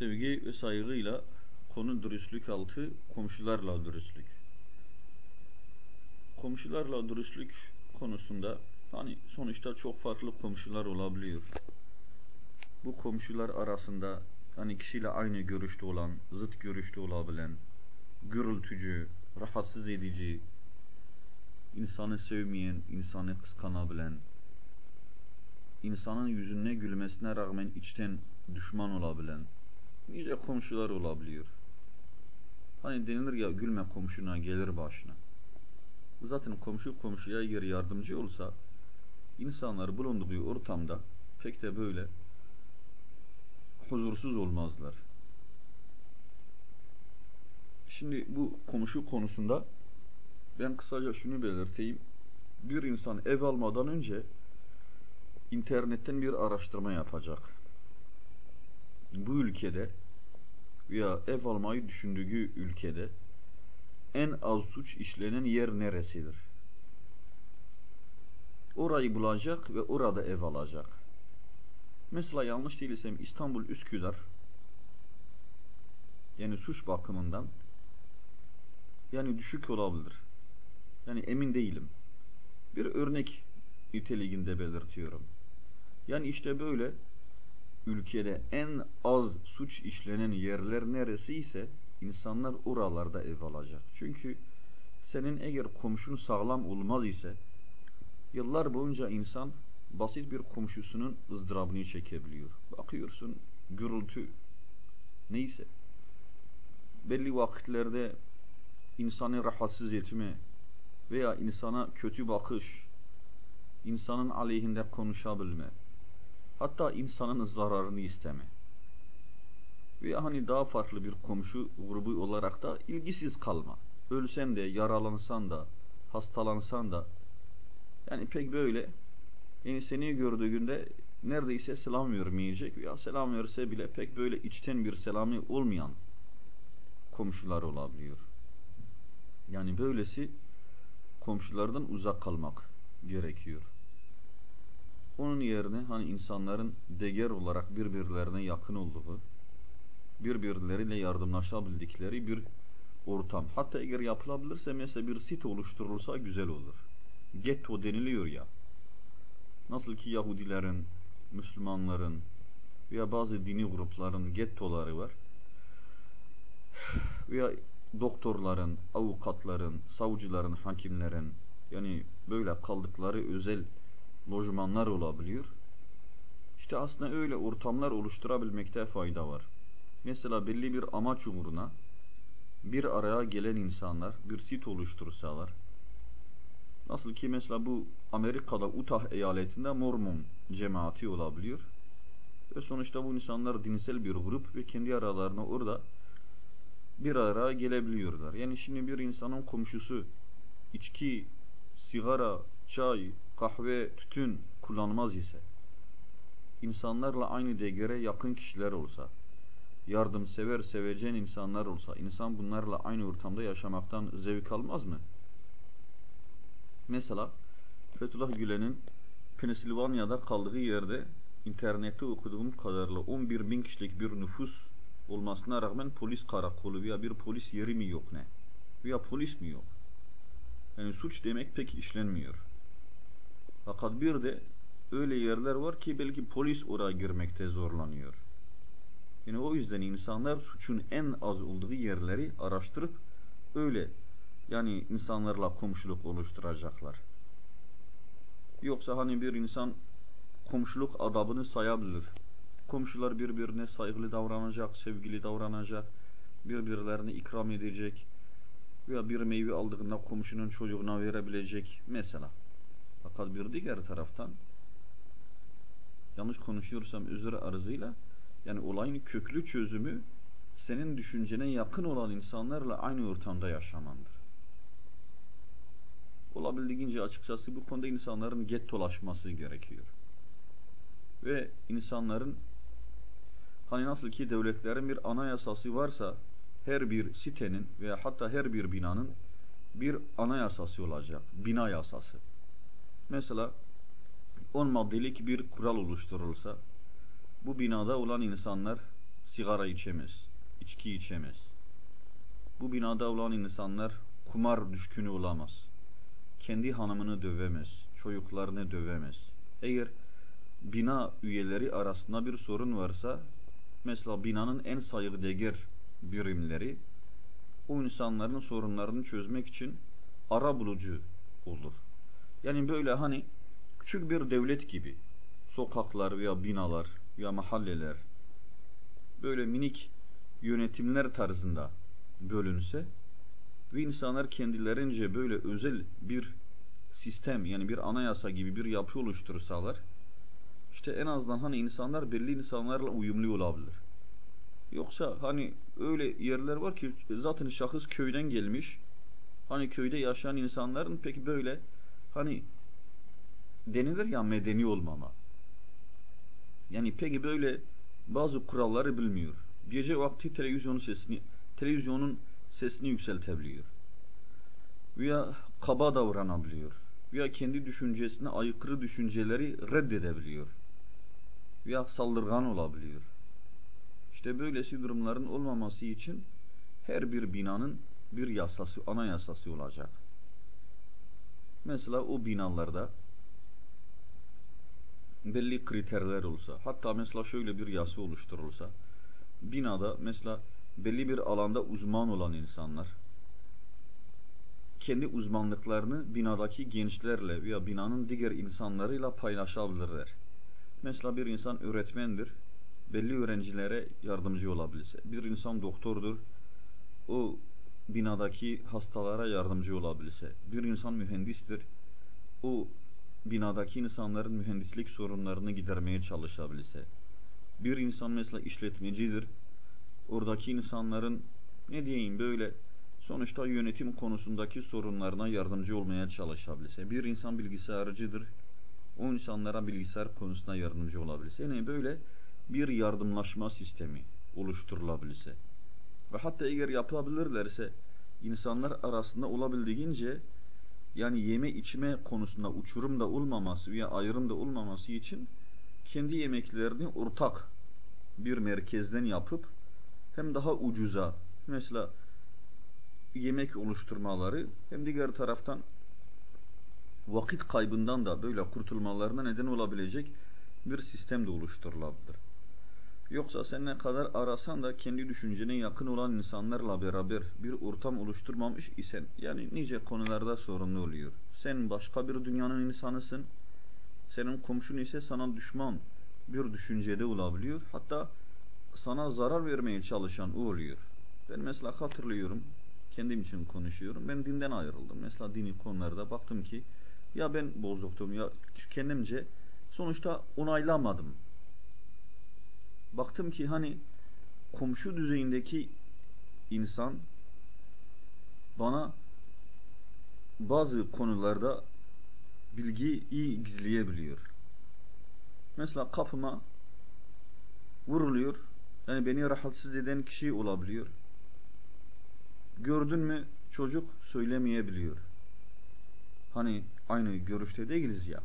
sevgi ve saygıyla konu dürüstlük altı komşularla dürüstlük. Komşularla dürüstlük konusunda hani sonuçta çok farklı komşular olabiliyor. Bu komşular arasında hani kişiyle aynı görüşte olan, zıt görüşte olabilen, gürültücü, rahatsız edici, insanı sevmeyen, insanı kıskanabilen, insanın yüzüne gülmesine rağmen içten düşman olabilen nice komşular olabiliyor. Hani denilir ya gülme komşuna gelir başına. Zaten komşu komşuya eğer yardımcı olsa insanlar bulunduğu ortamda pek de böyle huzursuz olmazlar. Şimdi bu komşu konusunda ben kısaca şunu belirteyim. Bir insan ev almadan önce internetten bir araştırma yapacak. Bu ülkede veya ev almayı düşündüğü ülkede en az suç işlenen yer neresidir? Orayı bulacak ve orada ev alacak. Mesela yanlış değilsem İstanbul Üsküdar yani suç bakımından yani düşük olabilir. Yani emin değilim. Bir örnek niteliğinde belirtiyorum. Yani işte böyle ülkede en az suç işlenen yerler neresi ise insanlar oralarda ev alacak. Çünkü senin eğer komşun sağlam olmaz ise yıllar boyunca insan basit bir komşusunun ızdırabını çekebiliyor. Bakıyorsun gürültü neyse belli vakitlerde insanı rahatsız etme veya insana kötü bakış, insanın aleyhinde konuşabilme, hatta insanın zararını isteme. Veya hani daha farklı bir komşu grubu olarak da ilgisiz kalma. Ölsen de, yaralansan da, hastalansan da, yani pek böyle, yani seni gördüğünde neredeyse selam vermeyecek veya selam verse bile pek böyle içten bir selamı olmayan komşular olabiliyor. Yani böylesi komşulardan uzak kalmak gerekiyor. Onun yerine hani insanların değer olarak birbirlerine yakın olduğu, birbirleriyle yardımlaşabildikleri bir ortam. Hatta eğer yapılabilirse mesela bir sit oluşturulsa güzel olur. Getto deniliyor ya. Nasıl ki Yahudilerin, Müslümanların veya bazı dini grupların gettoları var. Veya doktorların, avukatların, savcıların, hakimlerin yani böyle kaldıkları özel lojmanlar olabiliyor. İşte aslında öyle ortamlar oluşturabilmekte fayda var. Mesela belli bir amaç uğruna bir araya gelen insanlar bir sit oluştursalar. Nasıl ki mesela bu Amerika'da Utah eyaletinde Mormon cemaati olabiliyor. Ve sonuçta bu insanlar dinsel bir grup ve kendi aralarına orada bir araya gelebiliyorlar. Yani şimdi bir insanın komşusu içki, sigara, çay, kahve, tütün kullanmaz ise, insanlarla aynı değere yakın kişiler olsa, yardımsever, sevecen insanlar olsa, insan bunlarla aynı ortamda yaşamaktan zevk almaz mı? Mesela Fethullah Gülen'in Pensilvanya'da kaldığı yerde internette okuduğum kadarıyla 11 bin kişilik bir nüfus olmasına rağmen polis karakolu veya bir polis yeri mi yok ne? Veya polis mi yok? Yani suç demek pek işlenmiyor. Fakat bir de öyle yerler var ki belki polis oraya girmekte zorlanıyor. Yani o yüzden insanlar suçun en az olduğu yerleri araştırıp öyle yani insanlarla komşuluk oluşturacaklar. Yoksa hani bir insan komşuluk adabını sayabilir. Komşular birbirine saygılı davranacak, sevgili davranacak, birbirlerini ikram edecek veya bir meyve aldığında komşunun çocuğuna verebilecek mesela. Fakat bir diğer taraftan yanlış konuşuyorsam özür arzıyla yani olayın köklü çözümü senin düşüncene yakın olan insanlarla aynı ortamda yaşamandır. Olabildiğince açıkçası bu konuda insanların gettolaşması gerekiyor. Ve insanların Hani nasıl ki devletlerin bir anayasası varsa her bir sitenin veya hatta her bir binanın bir anayasası olacak. Bina yasası. Mesela 10 maddelik bir kural oluşturulsa bu binada olan insanlar sigara içemez, içki içemez. Bu binada olan insanlar kumar düşkünü olamaz. Kendi hanımını dövemez, çocuklarını dövemez. Eğer bina üyeleri arasında bir sorun varsa, mesela binanın en saygıdeğer birimleri o insanların sorunlarını çözmek için ara bulucu olur. Yani böyle hani küçük bir devlet gibi sokaklar veya binalar veya mahalleler böyle minik yönetimler tarzında bölünse ve insanlar kendilerince böyle özel bir sistem yani bir anayasa gibi bir yapı oluştursalar işte en azından hani insanlar belli insanlarla uyumlu olabilir. Yoksa hani öyle yerler var ki zaten şahıs köyden gelmiş. Hani köyde yaşayan insanların peki böyle hani denilir ya medeni olmama. Yani peki böyle bazı kuralları bilmiyor. Gece vakti televizyonun sesini televizyonun sesini yükseltebiliyor. Veya kaba davranabiliyor. Veya kendi düşüncesine aykırı düşünceleri reddedebiliyor. Veya saldırgan olabiliyor. İşte böylesi durumların olmaması için her bir binanın bir yasası, anayasası olacak. Mesela o binalarda belli kriterler olsa, hatta mesela şöyle bir yasa oluşturulsa, binada mesela belli bir alanda uzman olan insanlar kendi uzmanlıklarını binadaki gençlerle veya binanın diğer insanlarıyla paylaşabilirler. Mesela bir insan öğretmendir, belli öğrencilere yardımcı olabilse. Bir insan doktordur, o binadaki hastalara yardımcı olabilse. Bir insan mühendistir, o binadaki insanların mühendislik sorunlarını gidermeye çalışabilse. Bir insan mesela işletmecidir, oradaki insanların ne diyeyim böyle sonuçta yönetim konusundaki sorunlarına yardımcı olmaya çalışabilse. Bir insan bilgisayarcıdır, o insanlara bilgisayar konusunda yardımcı olabilse. Yani böyle bir yardımlaşma sistemi oluşturulabilse ve hatta eğer yapabilirlerse insanlar arasında olabildiğince yani yeme içme konusunda uçurum da olmaması veya ayrım da olmaması için kendi yemeklerini ortak bir merkezden yapıp hem daha ucuza mesela yemek oluşturmaları hem diğer taraftan vakit kaybından da böyle kurtulmalarına neden olabilecek bir sistem de oluşturulabilir. Yoksa sen ne kadar arasan da kendi düşüncene yakın olan insanlarla beraber bir ortam oluşturmamış isen yani nice konularda sorunlu oluyor. Sen başka bir dünyanın insanısın. Senin komşun ise sana düşman bir düşüncede olabiliyor. Hatta sana zarar vermeye çalışan o oluyor. Ben mesela hatırlıyorum, kendim için konuşuyorum. Ben dinden ayrıldım. Mesela dini konularda baktım ki ya ben bozuktum ya kendimce sonuçta onaylamadım baktım ki hani komşu düzeyindeki insan bana bazı konularda bilgi iyi gizleyebiliyor. Mesela kapıma vuruluyor. Yani beni rahatsız eden kişi olabiliyor. Gördün mü çocuk söylemeyebiliyor. Hani aynı görüşte değiliz ya.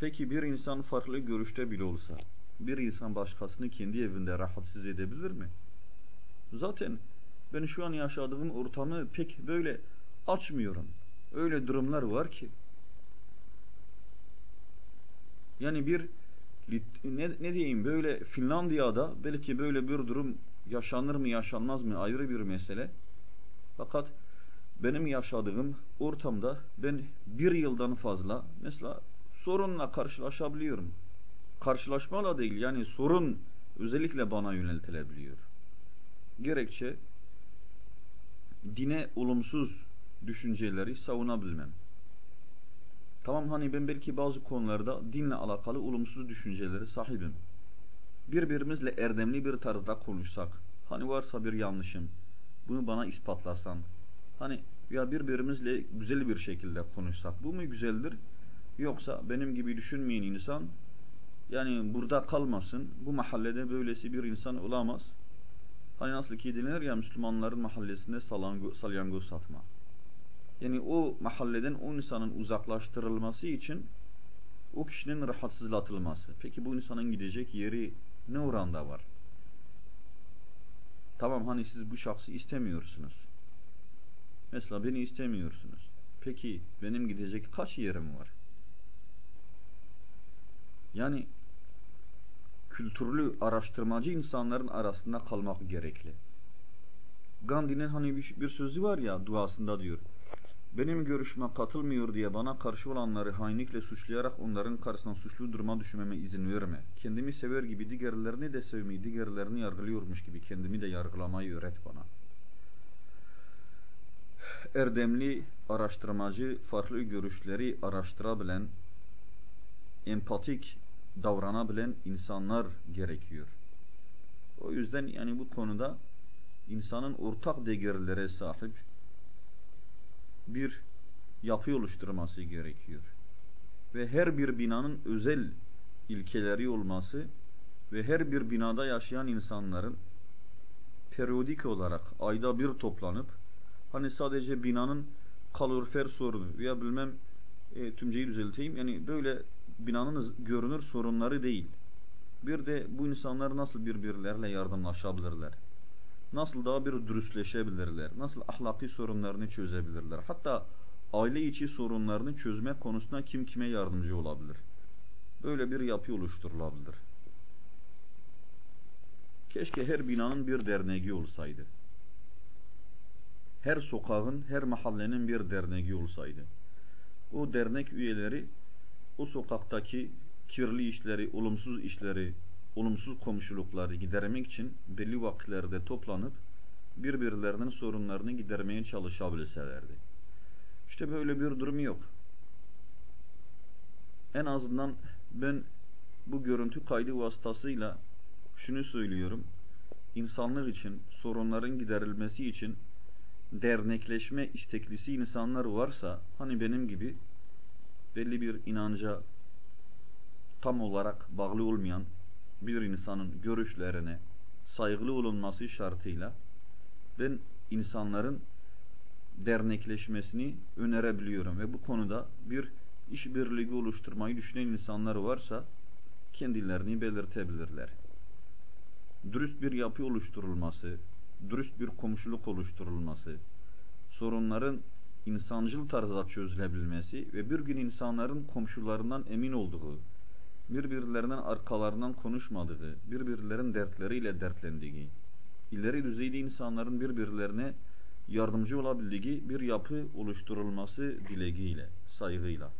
Peki bir insan farklı görüşte bile olsa bir insan başkasını kendi evinde rahatsız edebilir mi? Zaten ben şu an yaşadığım ortamı pek böyle açmıyorum. Öyle durumlar var ki. Yani bir ne, ne diyeyim böyle Finlandiya'da belki böyle bir durum yaşanır mı yaşanmaz mı ayrı bir mesele. Fakat benim yaşadığım ortamda ben bir yıldan fazla mesela sorunla karşılaşabiliyorum karşılaşmayla değil yani sorun özellikle bana yöneltilebiliyor. Gerekçe dine olumsuz düşünceleri savunabilmem. Tamam hani ben belki bazı konularda dinle alakalı olumsuz düşünceleri sahibim. Birbirimizle erdemli bir tarzda konuşsak, hani varsa bir yanlışım, bunu bana ispatlasan, hani ya birbirimizle güzel bir şekilde konuşsak, bu mu güzeldir? Yoksa benim gibi düşünmeyen insan yani burada kalmasın. Bu mahallede böylesi bir insan olamaz. Hani nasıl ki denir ya Müslümanların mahallesinde salyangoz satma. Yani o mahalleden o insanın uzaklaştırılması için o kişinin rahatsızlatılması. Peki bu insanın gidecek yeri ne oranda var? Tamam hani siz bu şahsı istemiyorsunuz. Mesela beni istemiyorsunuz. Peki benim gidecek kaç yerim var? Yani kültürlü araştırmacı insanların arasında kalmak gerekli. Gandhi'nin hani bir, bir sözü var ya duasında diyor. Benim görüşüme katılmıyor diye bana karşı olanları hainlikle suçlayarak onların karşısına suçlu duruma düşmeme izin verme. Kendimi sever gibi diğerlerini de sevmeyi, diğerlerini yargılıyormuş gibi kendimi de yargılamayı öğret bana. Erdemli, araştırmacı, farklı görüşleri araştırabilen, empatik davranabilen insanlar gerekiyor. O yüzden yani bu konuda insanın ortak değerlere sahip bir yapı oluşturması gerekiyor. Ve her bir binanın özel ilkeleri olması ve her bir binada yaşayan insanların periyodik olarak ayda bir toplanıp hani sadece binanın kalorifer sorunu veya bilmem e, tümceyi düzelteyim yani böyle binanın görünür sorunları değil. Bir de bu insanlar nasıl birbirlerle yardımlaşabilirler? Nasıl daha bir dürüstleşebilirler? Nasıl ahlaki sorunlarını çözebilirler? Hatta aile içi sorunlarını çözme konusunda kim kime yardımcı olabilir? Böyle bir yapı oluşturulabilir. Keşke her binanın bir derneği olsaydı. Her sokağın, her mahallenin bir derneği olsaydı. O dernek üyeleri o sokaktaki kirli işleri, olumsuz işleri, olumsuz komşulukları gidermek için belli vakitlerde toplanıp birbirlerinin sorunlarını gidermeye çalışabilselerdi. İşte böyle bir durum yok. En azından ben bu görüntü kaydı vasıtasıyla şunu söylüyorum. İnsanlık için, sorunların giderilmesi için dernekleşme isteklisi insanlar varsa, hani benim gibi belli bir inanca tam olarak bağlı olmayan bir insanın görüşlerine saygılı olunması şartıyla ben insanların dernekleşmesini önerebiliyorum ve bu konuda bir işbirliği oluşturmayı düşünen insanlar varsa kendilerini belirtebilirler. Dürüst bir yapı oluşturulması, dürüst bir komşuluk oluşturulması, sorunların insancıl tarzda çözülebilmesi ve bir gün insanların komşularından emin olduğu, birbirlerinden arkalarından konuşmadığı, birbirlerin dertleriyle dertlendiği, ileri düzeyde insanların birbirlerine yardımcı olabildiği bir yapı oluşturulması dileğiyle, saygıyla.